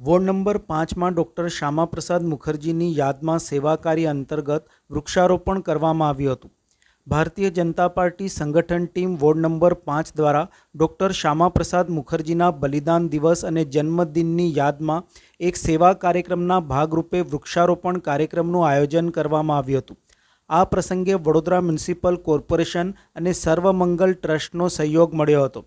Ward number પાંચમાં doctor Shyamaprasad મુખર્જીની યાદમાં સેવાકારી અંતર્ગત વૃક્ષારોપણ કરવામાં આવ્યું હતું. ભારતીય જનતા પાર્ટી સંગઠન ટીમ વોર્ડ નંબર પાંચ દ્વારા ડૉક્ટર શ્યામાપ્રસાદ મુખર્જીના બલિદાન દિવસ અને જન્મદિનની યાદમાં એક સેવા કાર્યક્રમના ભાગરૂપે વૃક્ષારોપણ કાર્યક્રમનું આયોજન કરવામાં આવ્યું હતું. આ પ્રસંગે વડોદરા મ્યુનિસિપલ કોર્પોરેશન અને સર્વમંગલ ટ્રસ્ટનો સહયોગ મળ્યો હતો.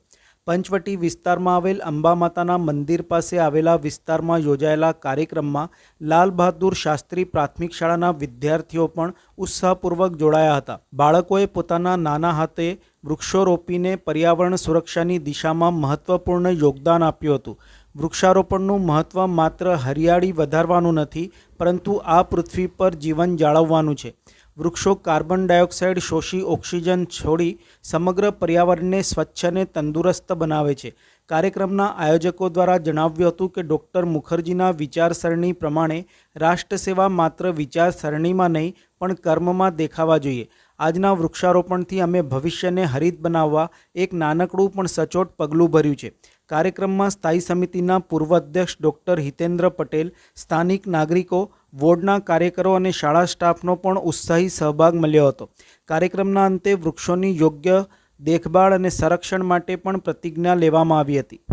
પંચવટી વિસ્તારમાં આવેલ અંબા માતાના મંદિર પાસે આવેલા વિસ્તારમાં યોજાયેલા કાર્યક્રમમાં લાલ બહાદુર શાસ્ત્રી પ્રાથમિક શાળાના વિદ્યાર્થીઓ પણ ઉત્સાહપૂર્વક જોડાયા હતા. બાળકોએ પોતાના નાના હાથે વૃક્ષો રોપીને પર્યાવરણ સુરક્ષાની દિશામાં મહત્વપૂર્ણ યોગદાન આપ્યું હતું. વૃક્ષારોપણનું મહત્ત્વ માત્ર હરિયાળી વધારવાનું નથી, પરંતુ આ પૃથ્વી પર જીવન જાળવવાનું છે. વૃક્ષો કાર્બન ડાયોક્સાઇડ, શોષી ઓક્સિજન છોડી સમગ્ર પર્યાવરણને સ્વચ્છ અને તંદુરસ્ત બનાવે છે. કાર્યક્રમના આયોજકો દ્વારા જણાવ્યું હતું કે ડૉક્ટર મુખર્જીના વિચારસરણી પ્રમાણે રાષ્ટ્રસેવા માત્ર વિચારસરણીમાં નહીં, પણ કર્મમાં દેખાવા જોઈએ. આજના વૃક્ષારોપણથી અમે ભવિષ્યને હરિત બનાવવા એક નાનકડું પણ સચોટ પગલું ભર્યું છે. કાર્યક્રમમાં સ્થાયી સમિતિના પૂર્વ અધ્યક્ષ ડૉક્ટર હિતેન્દ્ર પટેલ, સ્થાનિક નાગરિકો વોર્ડના કાર્યકરો અને શાળા સ્ટાફનો પણ ઉત્સાહી સહભાગ મળ્યો હતો. કાર્યક્રમના અંતે વૃક્ષોની યોગ્ય દેખભાળ અને સંરક્ષણ માટે પણ પ્રતિજ્ઞા લેવામાં આવી હતી.